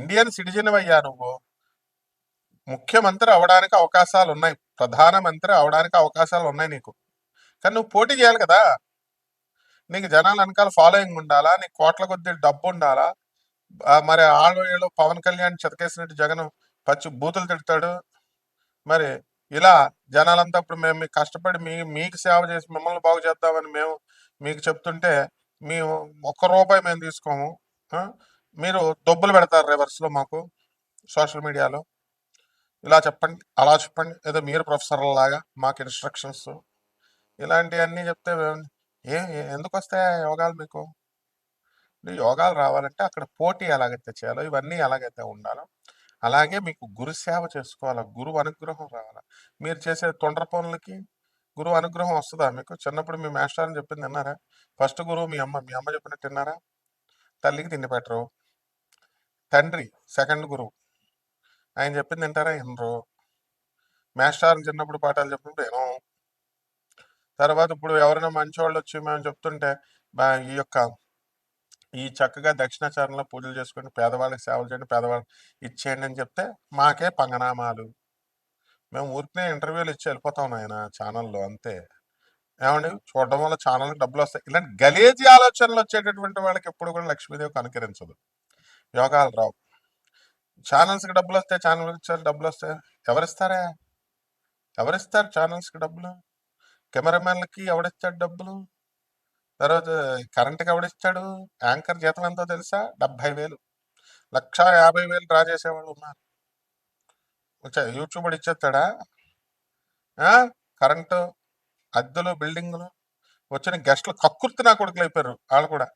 Indian citizen అయ్యా నువ్వు. ముఖ్యమంత్రి అవడానికి అవకాశాలు ఉన్నాయి ప్రధానమంత్రి అవడానికి అవకాశాలు ఉన్నాయి నీకు. కానీ నువ్వు పోటీ చేయాలి కదా. నీకు జనాల వెనకాల ఫాలోయింగ్ ఉండాలా? నీకు కోట్ల కొద్ది డబ్బు ఉండాలా? మరి ఆళ్ళు పవన్ కళ్యాణ్ చెతకేసినట్టు జగన్ పచ్చి బూతులు తిడతాడు. మరి ఇలా జనాలంతా ఇప్పుడు మేము మీకు కష్టపడి మీ మీకు సేవ చేసి మిమ్మల్ని బాగు చేద్దామని మేము మీకు చెప్తుంటే మేము ఒక్క రూపాయి మేము తీసుకోము. మీరు దొబ్బులు పెడతారు రివర్స్లో మాకు సోషల్ మీడియాలో ఇలా చెప్పండి అలా చెప్పండి. ఏదో మీరు ప్రొఫెసర్ల లాగా మాకు ఇన్స్ట్రక్షన్స్ ఇలాంటివన్నీ చెప్తే ఏ ఎందుకు వస్తాయా యోగాలు మీకు? యోగాలు రావాలంటే అక్కడ పోటీ ఎలాగైతే చేయాలో ఇవన్నీ ఎలాగైతే ఉండాలో అలాగే మీకు గురు సేవ చేసుకోవాలా గురువు అనుగ్రహం రావాలా. మీరు చేసే తొండ్ర పనులకి గురువు అనుగ్రహం వస్తుందా మీకు? చిన్నప్పుడు మీ మాస్టర్ అని చెప్పింది విన్నారా ఫస్ట్ గురువు మీ అమ్మ మీ అమ్మ చెప్పినట్టు విన్నారా తల్లికి తిండి పెట్టరు. తండ్రి సెకండ్ గురువు. ఆయన చెప్పింది వింటారా? వినరు మేస్టార్ చిన్నప్పుడు పాఠాలు చెప్పినప్పుడు వినం తర్వాత ఇప్పుడు ఎవరైనా మంచి వాళ్ళు వచ్చి మేము చెప్తుంటే ఈ యొక్క ఈ చక్కగా దక్షిణాచారంలో పూజలు చేసుకుని పేదవాళ్ళకి సేవలు చేయండి పేదవాళ్ళకి ఇచ్చేయండి అని చెప్తే మాకే పంగనామాలు. మేము ఊరికనే ఇంటర్వ్యూలు ఇచ్చి వెళ్ళిపోతాం ఆయన ఛానల్లో అంతే. ఏమండి? చూడడం వల్ల ఛానల్కి డబ్బులు వస్తాయి. ఇలాంటి గలేజీ ఆలోచనలు వచ్చేటటువంటి వాళ్ళకి ఎప్పుడు కూడా లక్ష్మీదేవి కనుకరించదు. యోగాలు రావు. ఛానల్స్కి డబ్బులు వస్తాయి ఛానల్ ఇచ్చారు డబ్బులు వస్తాయి ఎవరిస్తారా? ఎవరిస్తారు ఛానల్స్కి డబ్బులు? కెమెరామెన్లకి ఎవడిస్తాడు డబ్బులు? తర్వాత కరెంట్కి ఎవడిస్తాడు యాంకర్ జీతం ఎంతో తెలుసా? డెబ్భై వేలు. లక్ష యాభై వేలు డ్రా చేసేవాళ్ళు ఉన్నారు. యూట్యూబ్ ఇచ్చేస్తాడా? కరెంటు అద్దెలు బిల్డింగులు వచ్చిన గెస్ట్లు కక్కుర్తి నా కొడుకులు అయిపోయారు వాళ్ళు కూడా.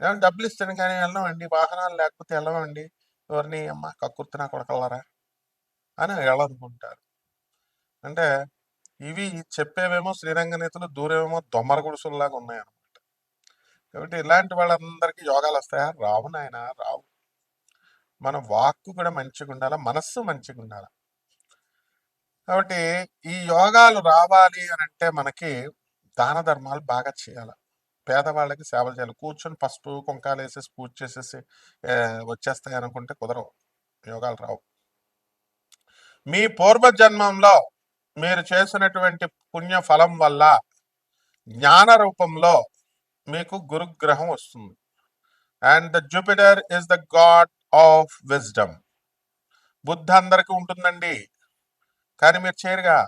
ఏమన్నా డబ్బులు ఇస్తాను కానీ వెళ్ళమండి. వాహనాలు లేకపోతే వెళ్ళమండి. ఎవరిని అమ్మ కక్కుర్తినా కొడకల్లరా? కొడకల్లారా అని వెళ్ళనుకుంటారు అంటే ఇవి చెప్పేవేమో శ్రీరంగ నేతలు దూరేమో దొమ్మర గుడుసుల్లాగా ఉన్నాయన్నమాట. కాబట్టి ఇలాంటి వాళ్ళందరికీ యోగాలు వస్తాయా? రావు నాయన రావు. మన వాక్కు కూడా మంచిగా ఉండాలి? మనస్సు మంచిగా ఉండాలి? కాబట్టి ఈ యోగాలు రావాలి అని అంటే మనకి దాన ధర్మాలు బాగా చేయాలి? పేదవాళ్ళకి సేవలు చేయాలి. కూర్చొని పసుపు కుంకాలు వేసేసి పూజ చేసేసి వచ్చేస్తాయి అనుకుంటే కుదరవు. యోగాలు రావు. మీ పూర్వజన్మంలో మీరు చేసినటువంటి పుణ్య ఫలం వల్ల జ్ఞాన రూపంలో మీకు గురుగ్రహం వస్తుంది. And the Jupiter is the god of wisdom. బుద్ధి అందరికీ ఉంటుందండి. కానీ మీరు చేరుగా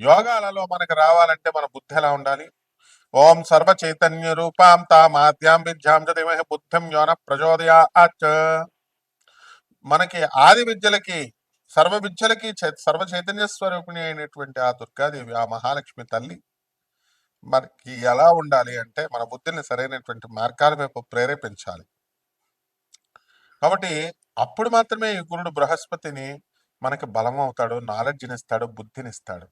యోగాలలో మనకు రావాలంటే మన బుద్ధి ఎలా ఉండాలి? ఓం సర్వ చైతన్య రూపాం తామాద్యాం విద్యాం చదిమహ బుద్ధిం యోన ప్రచోదయాత్. మనకి ఆది విద్యలకి సర్వ విద్యలకి చై- సర్వ చైతన్య స్వరూపిణి అయినటువంటి ఆ దుర్గాదేవి ఆ మహాలక్ష్మి తల్లి మనకి ఎలా ఉండాలి అంటే మన బుద్ధిని సరైనటువంటి మార్గాల వైపు ప్రేరేపించాలి. కాబట్టి అప్పుడు మాత్రమే ఈ గురుడు బృహస్పతిని మనకి బలం అవుతాడు నాలెడ్జ్ని ఇస్తాడు బుద్ధిని ఇస్తాడు.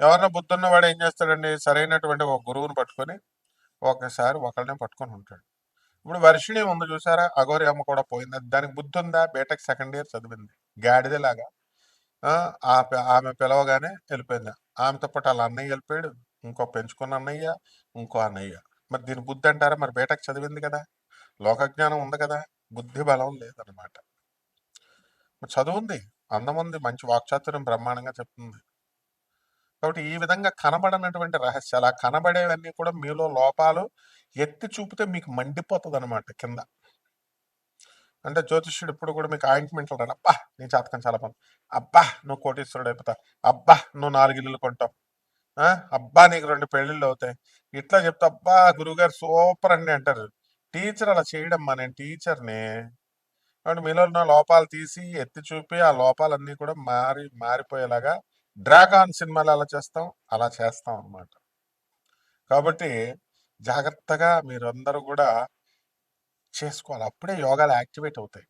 ఎవరన్నా బుద్ధి వాడు ఏం చేస్తాడండి? సరైనటువంటి ఒక గురువుని పట్టుకొని ఒకసారి ఒకళ్ళనే పట్టుకొని ఉంటాడు. ఇప్పుడు వర్షిణి ఉంది చూసారా? అగోరి అమ్మ కూడా పోయింది. దానికి బుద్ధి ఉందా? బీటెక్ సెకండ్ ఇయర్ చదివింది. గాడిదలాగా ఆ, ఆమె పిలవగానే వెళ్ళిపోయింది. ఆమెతో పాటు వాళ్ళ అన్నయ్య వెళ్ళిపోయాడు. ఇంకో పెంచుకున్న అన్నయ్య ఇంకో అన్నయ్య. మరి దీని బుద్ధి అంటారా? మరి బీటెక్ చదివింది కదా. లోకజ్ఞానం ఉంది కదా. బుద్ధి బలం లేదనమాట చదువుంది అందముంది అందం ఉంది. మంచి వాక్చాతుర్యం బ్రహ్మాండంగా చెప్తుంది. కాబట్టి ఈ విధంగా కనబడనటువంటి రహస్యాలు ఆ కనబడేవన్నీ కూడా మీలో లోపాలు ఎత్తి చూపితే మీకు మండిపోతుంది అనమాట కింద. అంటే జ్యోతిష్యుడు ఇప్పుడు కూడా మీకు ఆయింట్మెంట్లు రాడు అబ్బా నీ జాతకం చాలా పని అబ్బా నువ్వు కోటీశ్వరుడు అయిపోతావు అబ్బా నువ్వు నాలుగు ఇల్లులు కొంటావు. అబ్బా నీకు రెండు పెళ్ళిళ్ళు అవుతాయి. ఇట్లా చెప్తా అబ్బా గురువుగారు సూపర్ అండి అంటారు. టీచర్ అలా చేయడమ్మా నేను టీచర్ని. కాబట్టి మీలో ఉన్న లోపాలు తీసి ఎత్తి చూపి ఆ లోపాలన్నీ కూడా మారి మారిపోయేలాగా డ్రాగాన్ సినిమాలు అలా చేస్తాం అలా చేస్తాం అన్నమాట. కాబట్టి జాగ్రత్తగా మీరందరూ కూడా చేసుకోవాలి. అప్పుడే యోగాలు యాక్టివేట్ అవుతాయి.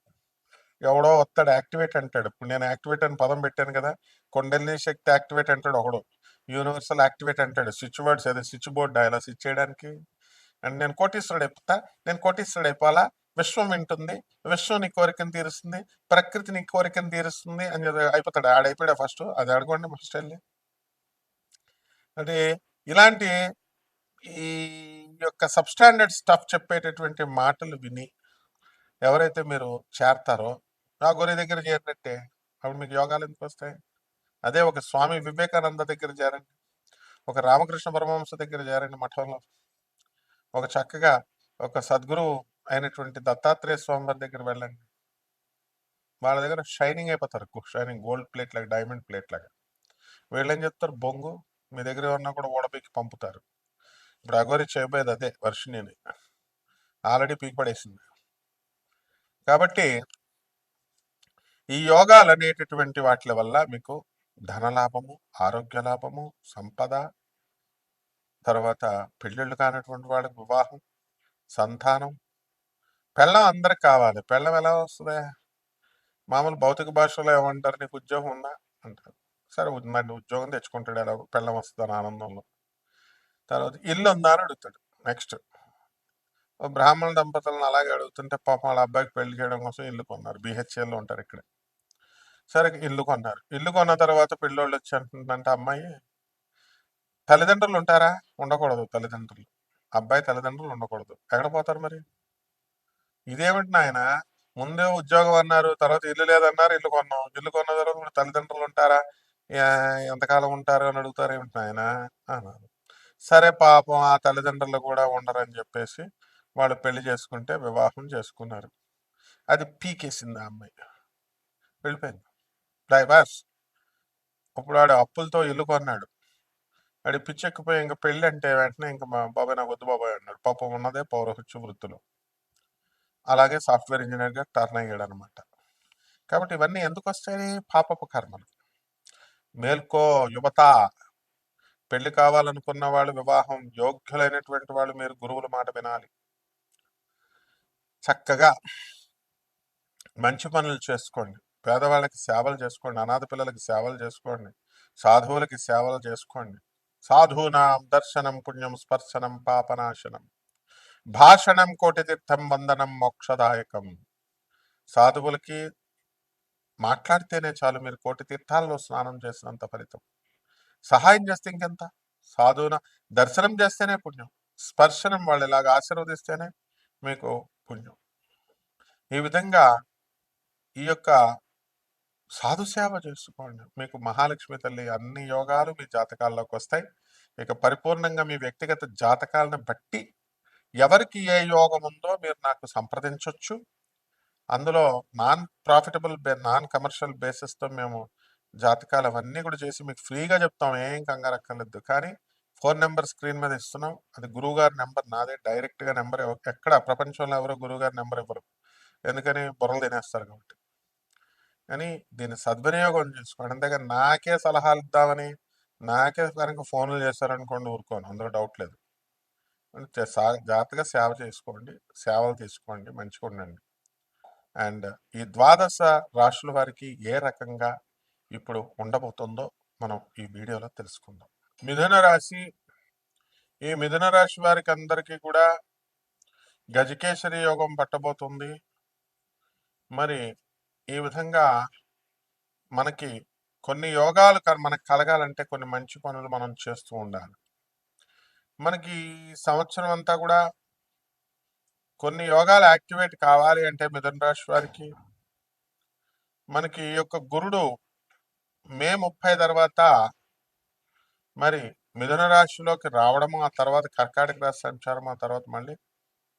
ఎవడో వస్తాడు యాక్టివేట్ అంటాడు. ఇప్పుడు నేను యాక్టివేట్ అని పదం పెట్టాను కదా కొండల్ని శక్తి యాక్టివేట్ అంటాడు ఒకడు. యూనివర్సల్ యాక్టివేట్ అంటాడు. స్విచ్ బోర్డ్స్ అదే స్విచ్ బోర్డ్ ఇలా స్విచ్ చేయడానికి అండ్ నేను కోటీశ్వరుడు అయిపోతా నేను కోటీశ్వరుడు అయిపోవాలా? విశ్వం వింటుంది విశ్వం నీ కోరికను తీరుస్తుంది ప్రకృతి నీ కోరికను తీరుస్తుంది అని చెప్పి అయిపోతాడు. ఆడైపోయాడు ఫస్ట్. అది అడగండి ఫస్ట్ వెళ్ళి అంటే ఇలాంటి ఈ యొక్క సబ్స్టాండర్డ్ స్టఫ్ చెప్పేటటువంటి మాటలు విని ఎవరైతే మీరు చేరతారో నా గురి దగ్గర చేరినట్టే. అప్పుడు మీకు యోగాలు ఎందుకు వస్తాయి? అదే ఒక స్వామి వివేకానంద దగ్గర చేరండి. ఒక రామకృష్ణ పరమహంస దగ్గర చేరండి మఠంలో. ఒక చక్కగా ఒక సద్గురు అయినటువంటి దత్తాత్రేయ స్వామి వారి దగ్గర వెళ్ళండి. వాళ్ళ దగ్గర షైనింగ్ అయిపోతారు. షైనింగ్ గోల్డ్ ప్లేట్ లాగా డైమండ్ ప్లేట్ లాగా. వీళ్ళు ఏం చెప్తారు బొంగు మీ దగ్గర ఏమన్నా కూడా ఓడపీకి పంపుతారు. ఇప్పుడు అగోరి చేయబోయేది అదే వర్షిణిని. ఆల్రెడీ పీకి పడేసింది. కాబట్టి ఈ యోగాలు అనేటటువంటి వాటి వల్ల మీకు ధనలాభము ఆరోగ్య లాభము సంపద తర్వాత పెళ్ళిళ్ళు కానటువంటి వాళ్ళకి వివాహం సంతానం పెళ్ళం అందరికి కావాలి. పెళ్ళం ఎలా వస్తుంది? మామూలు భౌతిక భాషలో ఏమంటారు? నీకు ఉద్యోగం ఉందా? అంటారు. సరే మరి ఉద్యోగం తెచ్చుకుంటాడు ఎలా పెళ్ళం వస్తుందని ఆనందంలో. తర్వాత ఇల్లు ఉందా అని అడుగుతాడు. నెక్స్ట్. బ్రాహ్మణ దంపతులను అలాగే అడుగుతుంటే పాపం వాళ్ళ అబ్బాయికి పెళ్ళి చేయడం కోసం ఇల్లు కొన్నారు. బీహెచ్ఎల్లో ఉంటారు ఇక్కడ. సరే ఇల్లు కొన్నారు. ఇల్లు కొన్న తర్వాత పిల్లోళ్ళు వచ్చి అంటుందంటే అమ్మాయి తల్లిదండ్రులు ఉంటారా? ఉండకూడదు తల్లిదండ్రులు. అబ్బాయి తల్లిదండ్రులు ఉండకూడదు. ఎక్కడ పోతారు మరి? ఇదేమిటి నాయన? ముందే ఉద్యోగం అన్నారు తర్వాత ఇల్లు లేదన్నారు ఇల్లు కొన్నాం. ఇల్లు కొన్న తర్వాత తల్లిదండ్రులు ఉంటారా? ఎంతకాలం ఉంటారు అని అడుగుతారు ఏమిటి నాయన? అన్నారు. సరే పాపం ఆ తల్లిదండ్రులు కూడా ఉండరని చెప్పేసి వాళ్ళు పెళ్ళి చేసుకుంటే వివాహం చేసుకున్నారు. అది పీకేసింది ఆ అమ్మాయి. వెళ్ళిపోయింది. డైవర్స్. ఇప్పుడు వాడు అప్పులతో ఇల్లు కొన్నాడు. వాడి పిచ్చెక్కిపోయి ఇంకా పెళ్ళి అంటే వెంటనే ఇంకా మా బాబాయ్ నాకు వద్దు బాబాయ్ అన్నాడు. పాపం ఉన్నదే పౌరహత్య వృత్తులు. అలాగే సాఫ్ట్వేర్ ఇంజనీర్గా టర్న్ అయ్యాడు అనమాట కాబట్టి ఇవన్నీ ఎందుకు వస్తాయి? పాపపు కర్మలు. మేల్కో యువత పెళ్ళి కావాలనుకున్న వాళ్ళు వివాహం యోగ్యులైనటువంటి వాళ్ళు మీరు గురువుల మాట వినాలి. చక్కగా మంచి పనులు చేసుకోండి. పేదవాళ్ళకి సేవలు చేసుకోండి అనాథ పిల్లలకి సేవలు చేసుకోండి సాధువులకి సేవలు చేసుకోండి. సాధూనాం దర్శనం పుణ్యం స్పర్శనం పాపనాశనం. భాషణం కోటి తీర్థం వందనం మోక్షదాయకం. సాధువులకి మాట్లాడితేనే చాలు మీరు కోటి తీర్థాల్లో స్నానం చేసినంత ఫలితం. సహాయం చేస్తే ఇంకెంత? సాధువున దర్శనం చేస్తేనే పుణ్యం. స్పర్శనం వాళ్ళు ఇలాగ ఆశీర్వదిస్తేనే మీకు పుణ్యం. ఈ విధంగా ఈ యొక్క సాధు సేవ చేసుకోండి. మీకు మహాలక్ష్మి తల్లి అన్ని యోగాలు మీ జాతకాల్లోకి వస్తాయి. ఇక పరిపూర్ణంగా మీ వ్యక్తిగత జాతకాలను బట్టి ఎవరికి ఏ యోగం ఉందో మీరు నాకు సంప్రదించవచ్చు అందులో నాన్ ప్రాఫిటబుల్ బే నాన్ కమర్షియల్ బేసిస్తో మేము జాతకాలు అవన్నీ కూడా చేసి మీకు ఫ్రీగా చెప్తాం. ఏం కంగారక్కర్లేదు కానీ ఫోన్ నెంబర్ స్క్రీన్ మీద ఇస్తున్నాం. అది గురువుగారి నెంబర్ నాదే. డైరెక్ట్గా నెంబర్ ఎక్కడ ప్రపంచంలో ఎవరో గురువుగారి నెంబర్ ఇవ్వరు. ఎందుకని బుర్రలు తినేస్తారు కాబట్టి. కానీ దీన్ని సద్వినియోగం చేసుకోండి. అంతేగా నాకే సలహాలు ఇద్దామని నాకే కనుక ఫోన్లు చేస్తారనుకోండి ఊరుకోను. అందులో డౌట్ లేదు. జాగ్రత్తగా సేవ చేసుకోండి. సేవలు తీసుకోండి. మంచిగా ఉండండి అండ్ ఈ ద్వాదశ రాశుల వారికి ఏ రకంగా ఇప్పుడు ఉండబోతుందో మనం ఈ వీడియోలో తెలుసుకుందాం. మిథున రాశి ఈ మిథున రాశి వారికి అందరికీ కూడా గజకేసరి యోగం పట్టబోతుంది. మరి ఈ విధంగా మనకి కొన్ని యోగాలు క- మనకు కలగాలంటే కొన్ని మంచి పనులు మనం చేస్తూ ఉండాలి. మనకి సంవత్సరం అంతా కూడా కొన్ని యోగాలు యాక్టివేట్ కావాలి అంటే మిథున రాశి వారికి మనకి ఈ యొక్క గురుడు మే ముప్పై తర్వాత మరి మిథున రాశిలోకి రావడము ఆ తర్వాత కర్కాటక రాశి సంచారం ఆ తర్వాత మళ్ళీ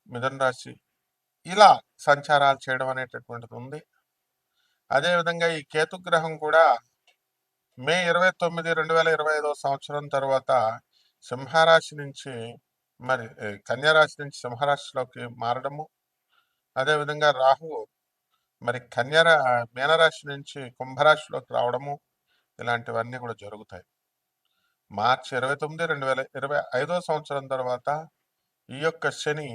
మిథున రాశి ఇలా సంచారాలు చేయడం అనేటటువంటిది ఉంది. అదేవిధంగా ఈ కేతుగ్రహం కూడా మే ఇరవై తొమ్మిది రెండు వేల ఇరవై ఐదో సంవత్సరం తర్వాత సింహరాశి నుంచి మరి కన్యారాశి కన్యరాశి నుంచి సింహరాశిలోకి మారడము. అదేవిధంగా రాహువు మరి కన్యరా మీనరాశి నుంచి కుంభరాశిలోకి రావడము. ఇలాంటివన్నీ కూడా జరుగుతాయి. మార్చి ఇరవై తొమ్మిది రెండు వేల ఇరవై ఐదో సంవత్సరం తర్వాత ఈ యొక్క శని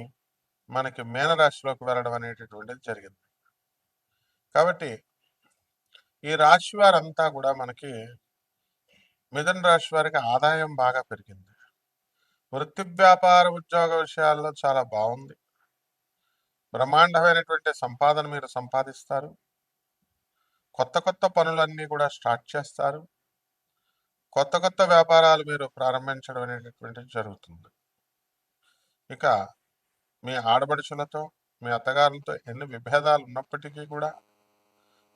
మనకి మీనరాశిలోకి వెళ్ళడం అనేటటువంటిది జరిగింది. కాబట్టి ఈ రాశి వారంతా కూడా మనకి మిథున రాశి వారికి ఆదాయం బాగా పెరిగింది. వృత్తి వ్యాపార ఉద్యోగ విషయాల్లో చాలా బాగుంది. బ్రహ్మాండమైనటువంటి సంపాదన మీరు సంపాదిస్తారు. కొత్త కొత్త పనులన్నీ కూడా స్టార్ట్ చేస్తారు. కొత్త కొత్త వ్యాపారాలు మీరు ప్రారంభించడం అనేటటువంటిది జరుగుతుంది. ఇక మీ ఆడబడుచులతో మీ అత్తగారులతో ఎన్ని విభేదాలు ఉన్నప్పటికీ కూడా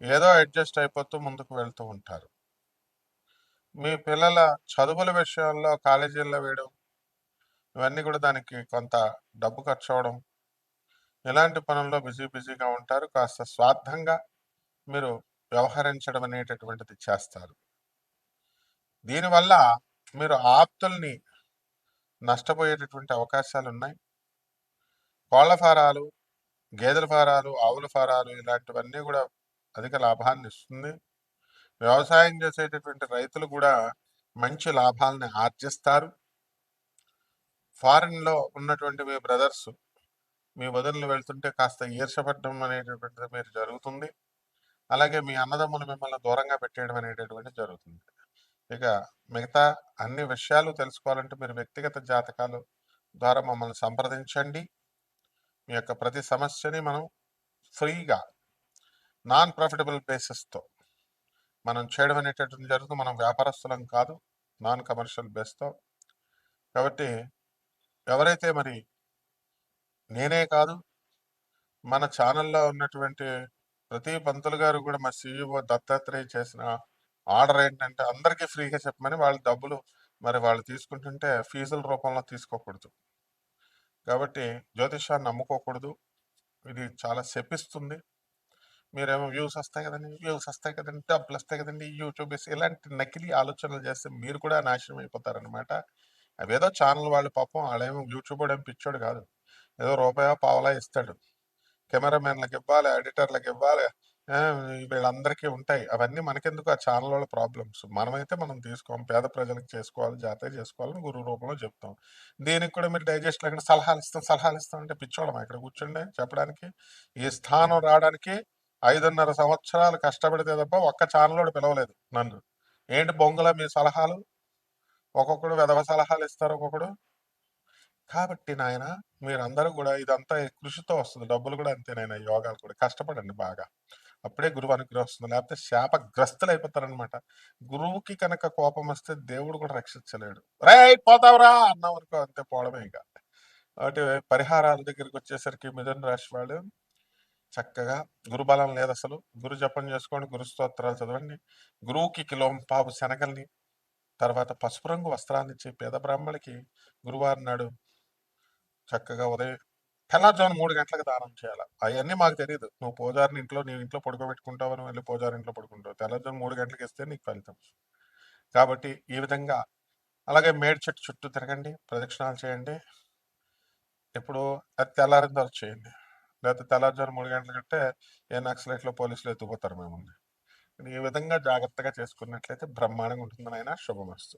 ఏదో అడ్జస్ట్ అయిపోతూ ముందుకు వెళ్తూ ఉంటారు. మీ పిల్లల చదువుల విషయంలో కాలేజీల్లో వేయడం ఇవన్నీ కూడా దానికి కొంత డబ్బు ఖర్చు అవడం ఇలాంటి పనుల్లో బిజీ బిజీగా ఉంటారు. కాస్త స్వార్థంగా మీరు వ్యవహరించడం అనేటటువంటిది చేస్తారు. దీనివల్ల మీరు ఆప్తుల్ని నష్టపోయేటటువంటి అవకాశాలు ఉన్నాయి కోళ్ళ ఫారాలు గేదెల ఫారాలు ఆవుల ఫారాలు ఇలాంటివన్నీ కూడా అధిక లాభాన్ని ఇస్తుంది. వ్యవసాయం చేసేటటువంటి రైతులు కూడా మంచి లాభాలని ఆర్జిస్తారు. ఫారిన్లో ఉన్నటువంటి మీ బ్రదర్స్ మీ వదినలు వెళ్తుంటే కాస్త ఈర్షపడడం అనేటటువంటిది మీరు జరుగుతుంది. అలాగే మీ అన్నదమ్ములు మిమ్మల్ని దూరంగా పెట్టేయడం అనేటటువంటిది జరుగుతుంది. ఇక మిగతా అన్ని విషయాలు తెలుసుకోవాలంటే మీరు వ్యక్తిగత జాతకాలు ద్వారా మమ్మల్ని సంప్రదించండి. మీ యొక్క ప్రతి సమస్యని మనం ఫ్రీగా నాన్ ప్రాఫిటబుల్ బేసిస్తో మనం చేయడం అనేటటువంటి జరుగుతుంది. మనం వ్యాపారస్తులం కాదు నాన్ కమర్షియల్ బేస్తో. కాబట్టి ఎవరైతే మరి నేనే కాదు మన ఛానల్లో ఉన్నటువంటి ప్రతి పంతులు గారు కూడా మా సీఈఓ దత్తాత్రేయ చేసిన ఆర్డర్ ఏంటంటే అందరికీ ఫ్రీగా చెప్పమని వాళ్ళ డబ్బులు మరి వాళ్ళు తీసుకుంటుంటే ఫీజుల రూపంలో తీసుకోకూడదు. కాబట్టి జ్యోతిషాన్ని నమ్ముకోకూడదు. ఇది చాలా శపిస్తుంది. మీరేమో వ్యూస్ వస్తాయి కదండి వ్యూస్ వస్తాయి కదండి డబ్బులు వస్తాయి కదండి యూట్యూబ్ ఇలాంటి నకిలీ ఆలోచనలు చేస్తే మీరు కూడా నాశనం అయిపోతారనమాట అవేదో ఛానల్ వాళ్ళు పాపం వాళ్ళేమో యూట్యూబ్ ఏం పిచ్చోడు కాదు. ఏదో రూపాయో పావలా ఇస్తాడు. కెమెరామెన్లకు ఇవ్వాలి ఎడిటర్లకు ఇవ్వాలి వీళ్ళందరికీ ఉంటాయి. అవన్నీ మనకెందుకు ఆ ఛానల్ వాళ్ళ ప్రాబ్లమ్స్? మనమైతే మనం తీసుకోం పేద ప్రజలకు చేసుకోవాలి జాతీయ చేసుకోవాలని గురువు రూపంలో చెప్తాం. దీనికి కూడా మీరు డైజెస్ట్ లేకుండా సలహాలు ఇస్తాం సలహాలు ఇస్తాం అంటే పిచ్చోళం ఇక్కడ కూర్చుండే చెప్పడానికి. ఈ స్థానం రావడానికి ఐదున్నర సంవత్సరాలు కష్టపడితే తప్ప ఒక్క ఛానల్ పిలవలేదు నన్ను. ఏంటి బొంగల మీ సలహాలు? ఒక్కొక్కడు విధవ సలహాలు ఇస్తారు ఒక్కొక్కడు. కాబట్టి నాయన మీరందరూ కూడా ఇదంతా కృషితో వస్తుంది. డబ్బులు కూడా అంతే నాయన యోగాలు కూడా. కష్టపడండి బాగా. అప్పుడే గురువు అనుగ్రహం వస్తుంది. లేకపోతే శాపగ్రస్తులు అయిపోతారనమాట గురువుకి కనుక కోపం వస్తే దేవుడు కూడా రక్షించలేడు. రే పోతావరా అన్న వరకు అంతే పోవడమే ఇక. కాబట్టి పరిహారాల దగ్గరికి వచ్చేసరికి మిథున రాశి వాళ్ళు చక్కగా గురుబలం లేదు అసలు. గురు జపం చేసుకోండి గురు స్తోత్రాలు చదవండి. గురువుకి కిలో పావు శనగల్ని తర్వాత పసుపు రంగు వస్త్రాన్నిచ్చి పేద బ్రాహ్మణికి గురువారం నాడు చక్కగా ఉదయం తెల్లారుజామున మూడు గంటలకు దానం చేయాలి. అవన్నీ మాకు తెలియదు నువ్వు పూజారిని ఇంట్లో నీ ఇంట్లో పడుకోబెట్టుకుంటావు నువ్వు వెళ్ళి పూజారి ఇంట్లో పడుకుంటావు. తెల్లారుజామున మూడు గంటలకు ఇస్తే నీకు ఫలితం. కాబట్టి ఈ విధంగా అలాగే మేడ్ చెట్టు చుట్టూ తిరగండి ప్రదక్షిణాలు చేయండి. ఇప్పుడు అది తెల్లారిన తర్వాత చేయండి. లేకపోతే తెల్లారుజామున మూడు గంటల కంటే ఏ నక్సలైట్లో పోలీసులు ఎత్తుకుపోతారు మిమ్మల్ని ఈ విధంగా జాగ్రత్తగా చేసుకున్నట్లయితే బ్రహ్మాండంగా ఉంటుంది ఆయన శుభమస్తు